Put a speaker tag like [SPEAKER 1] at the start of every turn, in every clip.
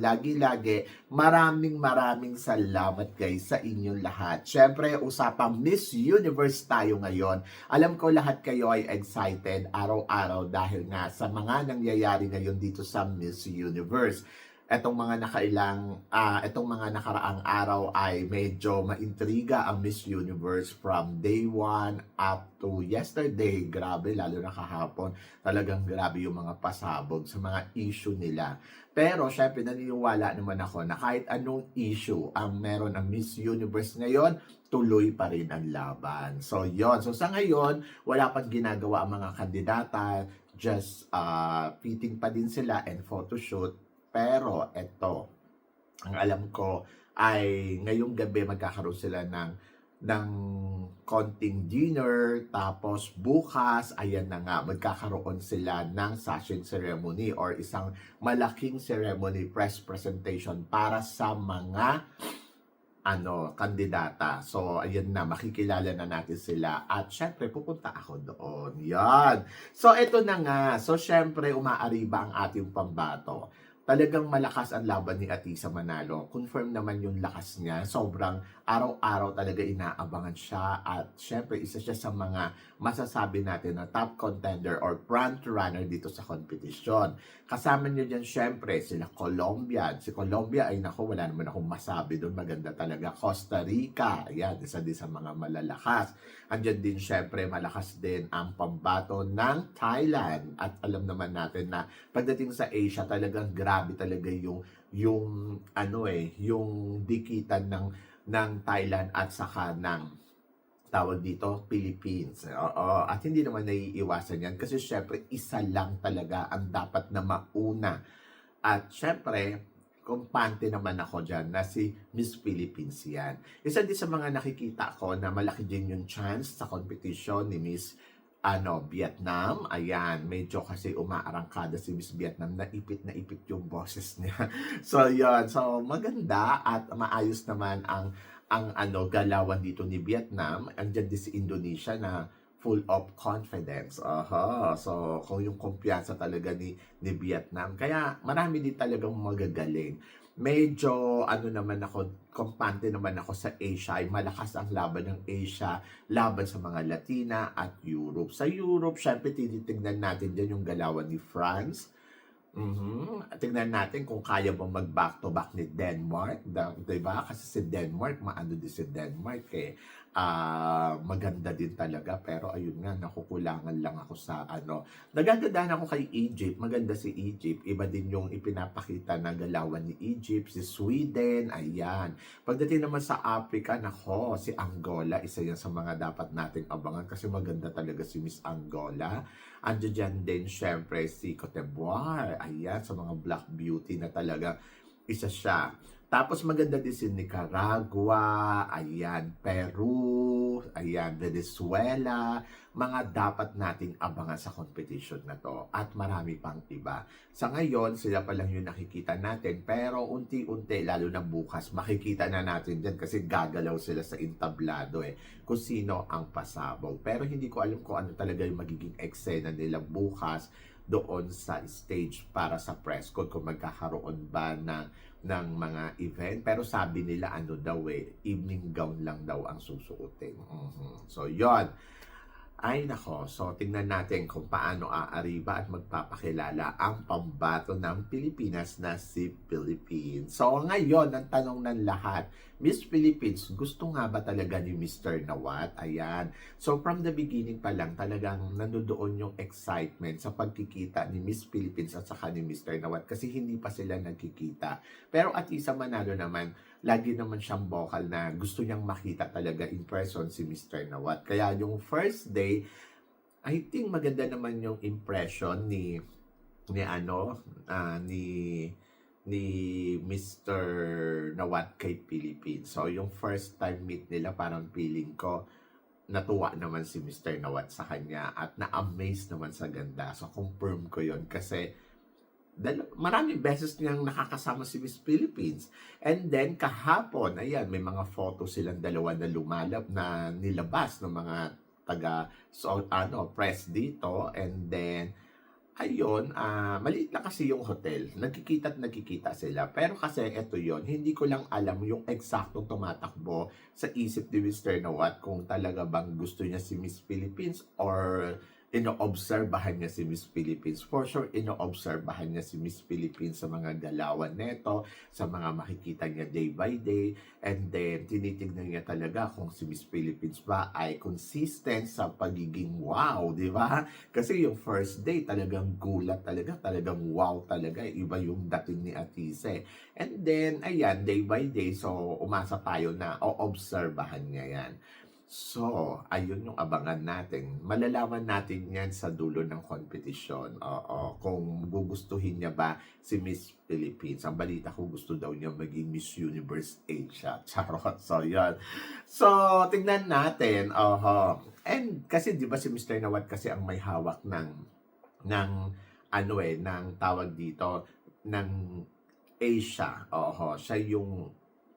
[SPEAKER 1] lagi-lagi, maraming maraming salamat guys sa inyong lahat. Syempre, usapang Miss Universe tayo ngayon. Alam ko lahat kayo ay excited araw-araw dahil nga sa mga nangyayari ngayon dito sa Miss Universe etong mga nakailang ah etong mga nakaraang araw ay medyo maintriga ang Miss Universe from day 1 up to yesterday. Grabe, lalo na kahapon. Talagang grabe yung mga pasabog sa mga issue nila. Pero syempre naniniwala naman ako na kahit anong issue ang meron ang Miss Universe ngayon, tuloy pa rin ang laban. So yon So sa ngayon, wala pang ginagawa ang mga kandidata. Just uh, fitting pa din sila and photoshoot pero eto, ang alam ko ay ngayong gabi magkakaroon sila ng ng konting dinner tapos bukas ayan na nga magkakaroon sila ng sachet ceremony or isang malaking ceremony press presentation para sa mga ano, kandidata. So, ayan na, makikilala na natin sila. At syempre, pupunta ako doon. Yan. So, ito na nga. So, syempre, umaariba ang ating pambato talagang malakas ang laban ni Atisa Manalo. Confirm naman yung lakas niya. Sobrang araw-araw talaga inaabangan siya at syempre isa siya sa mga masasabi natin na top contender or front runner dito sa competition. Kasama niyo dyan syempre sila Colombia. Si Colombia ay nako wala naman akong masabi doon. Maganda talaga. Costa Rica. Ayan, isa din sa mga malalakas. Andyan din syempre malakas din ang pambato ng Thailand. At alam naman natin na pagdating sa Asia talagang grabe talaga yung yung ano eh, yung dikitan ng ng Thailand at saka ng tawag dito, Philippines. Oo, at hindi naman naiiwasan yan kasi syempre isa lang talaga ang dapat na mauna. At syempre, kumpante naman ako dyan na si Miss Philippines yan. Isa din sa mga nakikita ko na malaki din yung chance sa competition ni Miss ano, Vietnam. Ayan, medyo kasi umaarangkada si Miss Vietnam na ipit na ipit yung boses niya. so, yun. So, maganda at maayos naman ang ang ano galawan dito ni Vietnam. Andiyan din si Indonesia na full of confidence. Aha. So, kung yung kumpiyansa talaga ni, ni Vietnam. Kaya, marami din talagang magagaling medyo ano naman ako, kompante naman ako sa Asia, ay malakas ang laban ng Asia laban sa mga Latina at Europe. Sa Europe, syempre tinitingnan natin dyan yung galawan ni France. Mm-hmm. Tingnan natin kung kaya bang mag-back to back ni Denmark. Da, diba? Kasi si Denmark, maano din si Denmark eh uh, maganda din talaga. Pero ayun nga nakukulangan lang ako sa ano. Nagagandahan ako kay Egypt. Maganda si Egypt. Iba din yung ipinapakita na galawan ni Egypt si Sweden. Ayan. Pagdating naman sa Africa nako si Angola isa yan sa mga dapat nating abangan kasi maganda talaga si Miss Angola. Andiyan dyan din syempre si Cote d'Ivoire. Ayan sa mga black beauty na talaga isa siya tapos maganda din si Nicaragua, ayan, Peru, ayan, Venezuela, mga dapat nating abangan sa competition na to. At marami pang iba. Sa ngayon, sila pa lang yung nakikita natin. Pero unti-unti, lalo na bukas, makikita na natin dyan kasi gagalaw sila sa intablado eh. Kung sino ang pasabog. Pero hindi ko alam kung ano talaga yung magiging eksena nila bukas doon sa stage para sa press con kung magkakaroon ba ng, ng mga event. Pero sabi nila ano daw eh, evening gown lang daw ang susuotin. Mm-hmm. So, yon ay nako, so tingnan natin kung paano aariba at magpapakilala ang pambato ng Pilipinas na si Philippines. So ngayon, ang tanong ng lahat, Miss Philippines, gusto nga ba talaga ni Mr. Nawat? Ayan. So from the beginning pa lang, talagang nandoon yung excitement sa pagkikita ni Miss Philippines at saka ni Mr. Nawat kasi hindi pa sila nagkikita. Pero at isa manalo naman, lagi naman siyang vocal na gusto niyang makita talaga in person si Mr. Nawat. Kaya yung first day, I think maganda naman yung impression ni ni ano ah, ni ni Mr. Nawat kay Philippines. So yung first time meet nila parang feeling ko natuwa naman si Mr. Nawat sa kanya at na-amaze naman sa ganda. So confirm ko yon kasi dal- maraming beses niyang nakakasama si Miss Philippines. And then kahapon, ayan, may mga photo silang dalawa na lumalab na nilabas ng mga taga so, ano, press dito and then ayun, ah maliit lang kasi yung hotel. Nagkikita at nagkikita sila. Pero kasi eto yon hindi ko lang alam yung eksaktong tumatakbo sa isip ni Mr. Nawat kung talaga bang gusto niya si Miss Philippines or ino-obserbahan niya si Miss Philippines. For sure, ino-obserbahan niya si Miss Philippines sa mga galawan neto, sa mga makikita niya day by day, and then tinitignan niya talaga kung si Miss Philippines ba ay consistent sa pagiging wow, di ba? Kasi yung first day, talagang gulat talaga, talagang wow talaga. Iba yung dating ni Atise. And then, ayan, day by day, so umasa tayo na o-obserbahan niya yan. So, ayun yung abangan natin. Malalaman natin yan sa dulo ng competition. Oo, kung gugustuhin niya ba si Miss Philippines. Ang balita ko gusto daw niya maging Miss Universe Asia. Charot. So, yan. So, tingnan natin. Oho. And kasi 'di ba si Mr. Nawat kasi ang may hawak ng ng ano eh, ng tawag dito ng Asia. Oho, siya yung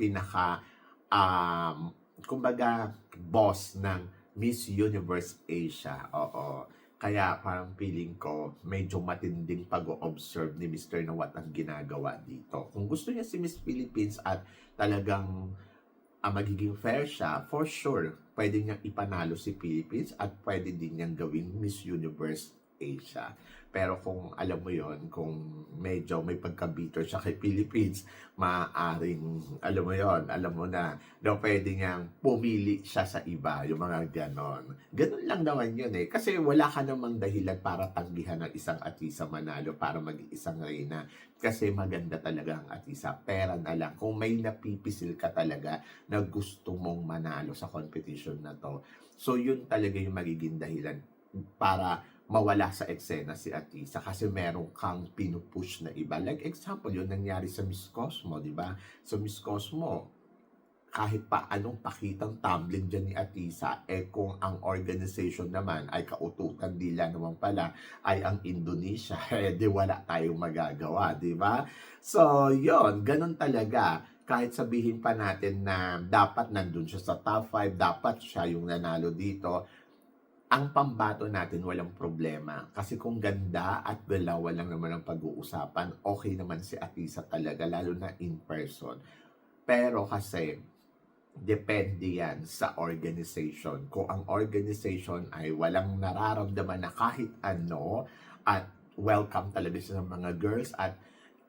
[SPEAKER 1] pinaka um kumbaga boss ng Miss Universe Asia. Oo. Kaya parang feeling ko medyo matinding pag-observe ni Mr. Nawat ang ginagawa dito. Kung gusto niya si Miss Philippines at talagang ah, magiging fair siya, for sure, pwede niyang ipanalo si Philippines at pwede din niyang gawing Miss Universe Asia. Pero kung alam mo yon kung medyo may pagka-bitter siya kay Philippines, maaaring, alam mo yon alam mo na, na pwede niyang pumili siya sa iba, yung mga ganon. Ganon lang naman yun eh. Kasi wala ka namang dahilan para tanggihan ng isang atisa manalo para maging isang reyna. Kasi maganda talaga ang atisa. Pera na lang. Kung may napipisil ka talaga na gusto mong manalo sa competition na to, so yun talaga yung magiging dahilan para mawala sa eksena si Atisa kasi meron kang pinupush na iba. Like example, yun nangyari sa Miss Cosmo, di ba? Sa Miss Cosmo, kahit pa anong pakitang tumbling dyan ni Atisa, eh kung ang organization naman ay kaututan nila naman pala ay ang Indonesia, eh di wala tayong magagawa, di ba? So, yon ganun talaga. Kahit sabihin pa natin na dapat nandun siya sa top 5, dapat siya yung nanalo dito, ang pambato natin walang problema. Kasi kung ganda at dalawa lang naman ang pag-uusapan, okay naman si Atisa talaga, lalo na in person. Pero kasi, depende yan sa organization. Kung ang organization ay walang nararamdaman na kahit ano, at welcome talaga siya sa mga girls, at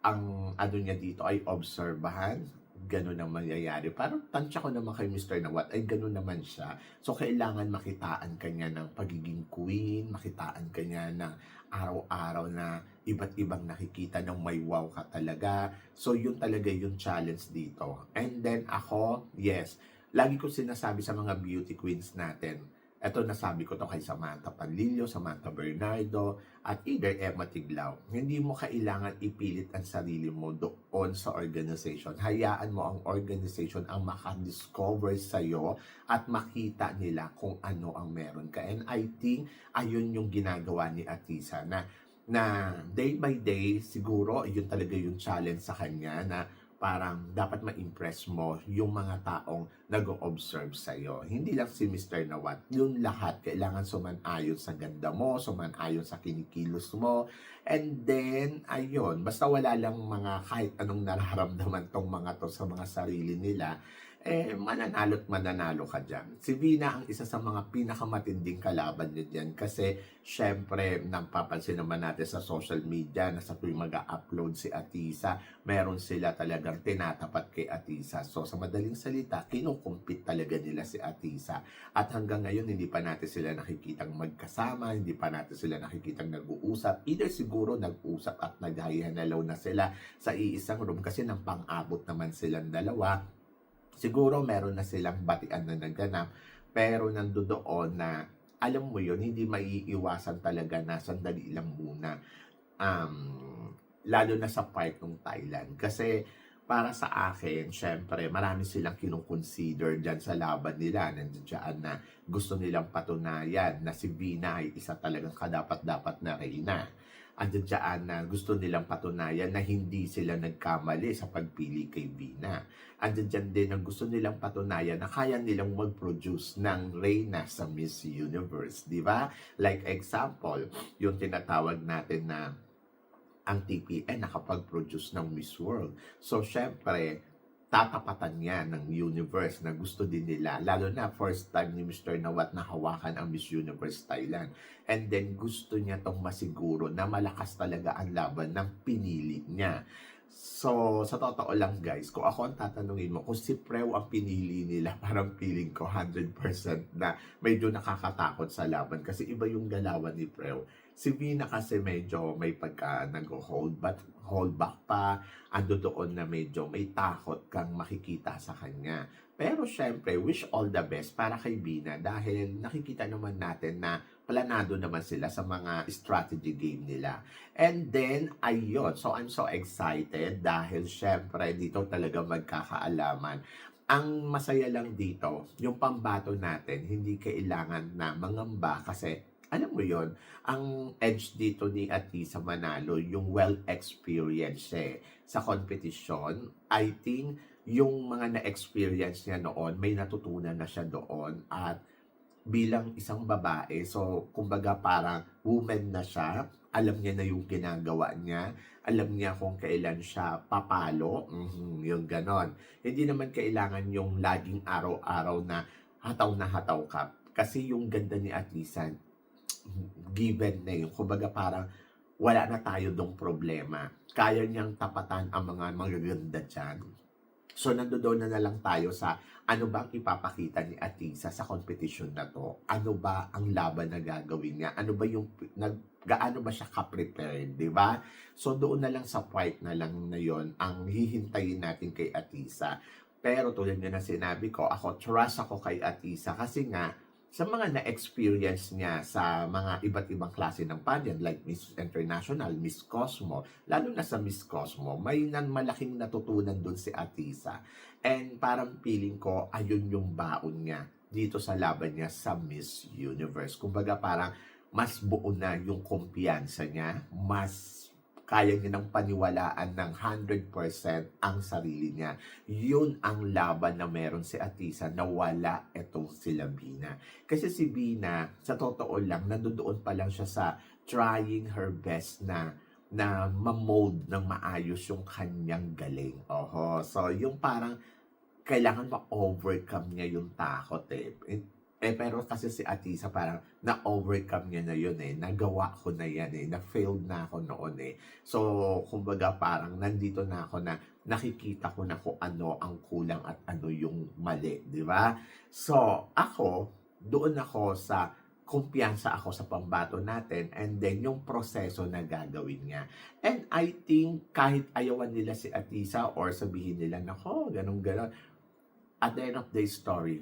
[SPEAKER 1] ang ano niya dito ay obserbahan, ganun ang mangyayari. Parang tansya ko naman kay Mr. Nawat, ay ganun naman siya. So, kailangan makitaan kanya ng pagiging queen, makitaan kanya ng araw-araw na iba't ibang nakikita ng may wow ka talaga. So, yun talaga yung challenge dito. And then, ako, yes, lagi ko sinasabi sa mga beauty queens natin, ito nasabi ko to kay Samantha Panlilio, Samantha Bernardo, at either Emma Tiglao. Hindi mo kailangan ipilit ang sarili mo doon sa organization. Hayaan mo ang organization ang makadiscover sa'yo at makita nila kung ano ang meron ka. And I think, ayun yung ginagawa ni Atisa na na day by day, siguro, yun talaga yung challenge sa kanya na parang dapat ma-impress mo yung mga taong nag-observe sa'yo. Hindi lang si Mr. Nawat, yung lahat kailangan suman-ayon sa ganda mo, suman-ayon sa kinikilos mo, and then, ayun, basta wala lang mga kahit anong nararamdaman tong mga to sa mga sarili nila, eh mananalo't mananalo ka dyan. Si Vina ang isa sa mga pinakamatinding kalaban niya dyan kasi syempre napapansin naman natin sa social media na sa tuwing mag-upload si Atisa, meron sila talagang tinatapat kay Atisa. So sa madaling salita, kinukumpit talaga nila si Atisa. At hanggang ngayon, hindi pa natin sila nakikitang magkasama, hindi pa natin sila nakikitang nag-uusap. Either siguro nag-usap at naghahihanalaw na sila sa iisang room kasi nang pang-abot naman silang dalawa. Siguro meron na silang batian na naganap, pero nandoon na alam mo yun, hindi maiiwasan talaga na sandali lang muna. Um, lalo na sa part ng Thailand. Kasi para sa akin, syempre, marami silang kinukonsider dyan sa laban nila. Nandiyan na gusto nilang patunayan na si Vina ay isa talagang kadapat-dapat na reyna. Andiyan dyan na gusto nilang patunayan na hindi sila nagkamali sa pagpili kay Vina. Andiyan dyan din ang gusto nilang patunayan na kaya nilang mag-produce ng reyna sa Miss Universe. Di ba? Like example, yung tinatawag natin na ang TPN nakapag-produce ng Miss World. So, syempre, tatapatan niya ng universe na gusto din nila. Lalo na first time ni Mr. Nawat na hawakan ang Miss Universe Thailand. And then gusto niya tong masiguro na malakas talaga ang laban ng pinili niya. So, sa totoo lang guys, kung ako ang tatanungin mo, kung si Preo ang pinili nila, parang feeling ko 100% na medyo nakakatakot sa laban kasi iba yung galawan ni Preo. Si Vina kasi medyo may pagka nag-hold back, hold back pa, ando doon na medyo may takot kang makikita sa kanya. Pero syempre, wish all the best para kay Vina dahil nakikita naman natin na planado naman sila sa mga strategy game nila. And then, ayun. So, I'm so excited dahil syempre, dito talaga magkakaalaman. Ang masaya lang dito, yung pambato natin, hindi kailangan na mangamba kasi alam mo yon ang edge dito ni Atisa Manalo, yung well-experienced eh, sa competition. I think yung mga na-experience niya noon, may natutunan na siya doon at bilang isang babae, so kumbaga parang woman na siya, alam niya na yung ginagawa niya, alam niya kung kailan siya papalo, mhm, yung ganon. Hindi naman kailangan yung laging araw-araw na hataw na hataw ka. Kasi yung ganda ni Atisa, given na yun. Kumbaga parang wala na tayo dong problema. Kaya niyang tapatan ang mga magaganda dyan. So, nandoon na na lang tayo sa ano ba ang ipapakita ni Atisa sa competition na to? Ano ba ang laban na gagawin niya? Ano ba yung, nag, gaano ba siya ka-prepared, di ba? So, doon na lang sa fight na lang na yon ang hihintayin natin kay Atisa. Pero tulad nga na sinabi ko, ako trust ako kay Atisa kasi nga, sa mga na-experience niya sa mga iba't ibang klase ng pageant like Miss International, Miss Cosmo, lalo na sa Miss Cosmo, may nan malaking natutunan doon si Atisa. And parang feeling ko, ayun yung baon niya dito sa laban niya sa Miss Universe. Kumbaga parang mas buo na yung kumpiyansa niya, mas kaya niya ng paniwalaan ng 100% ang sarili niya. Yun ang laban na meron si Atisa na wala itong si Bina. Kasi si Bina, sa totoo lang, nandoon pa lang siya sa trying her best na na ma-mold ng maayos yung kanyang galing. Oho. So, yung parang kailangan ma-overcome niya yung takot eh. Eh, pero kasi si Atisa parang na-overcome niya na yun eh. Nagawa ko na yan eh. Na-failed na ako noon eh. So, kumbaga parang nandito na ako na nakikita ko na kung ano ang kulang at ano yung mali. Di ba? So, ako, doon ako sa kumpiyansa ako sa pambato natin and then yung proseso na gagawin niya. And I think kahit ayawan nila si Atisa or sabihin nila, nako, ganun ganon at the end of the story,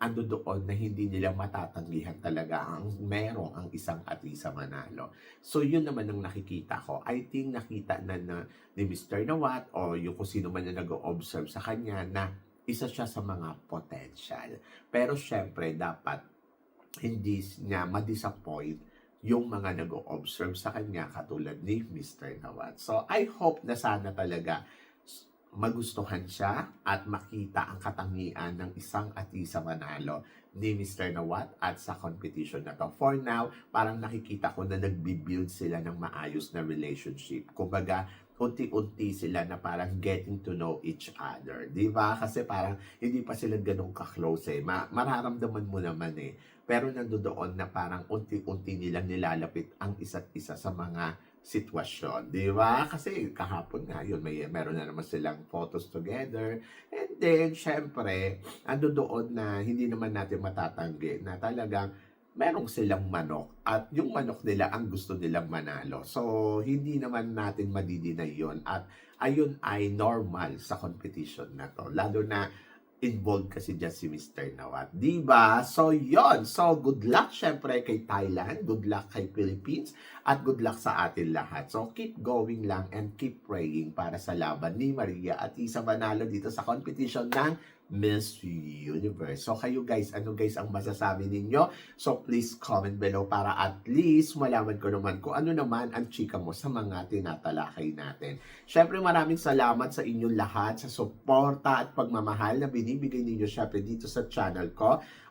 [SPEAKER 1] ando doon na hindi nila matatanggihan talaga ang merong ang isang Atisa Manalo. So yun naman ang nakikita ko. I think nakita na, na ni Mr. Nawat o yung kung sino man na nag-observe sa kanya na isa siya sa mga potential. Pero syempre dapat hindi niya ma-disappoint yung mga nag-observe sa kanya katulad ni Mr. Nawat. So I hope na sana talaga magustuhan siya at makita ang katangian ng isang Atisa Manalo ni Mr. Nawat at sa competition na to. For now, parang nakikita ko na nagbi-build sila ng maayos na relationship. Kumbaga, unti-unti sila na parang getting to know each other. Di ba? Kasi parang hindi pa sila ganun ka-close eh. Ma- mararamdaman mo naman eh. Pero nandoon na parang unti-unti nilang nilalapit ang isa't isa sa mga sitwasyon. Di ba? Kasi kahapon nga yun, may, meron na naman silang photos together. And then, syempre, ando doon na hindi naman natin matatanggi na talagang merong silang manok at yung manok nila ang gusto nilang manalo. So, hindi naman natin madidinay yun at ayun ay normal sa competition na to. Lalo na involved kasi dyan si Mr. Nawat. Diba? So, yon So, good luck syempre kay Thailand, good luck kay Philippines, at good luck sa atin lahat. So, keep going lang and keep praying para sa laban ni Maria at Isa Manalo dito sa competition ng Miss Universe. So, kayo guys, ano guys ang masasabi ninyo? So, please comment below para at least malaman ko naman kung ano naman ang chika mo sa mga tinatalakay natin. Syempre, maraming salamat sa inyong lahat sa suporta at pagmamahal na binibigay ninyo syempre dito sa channel ko.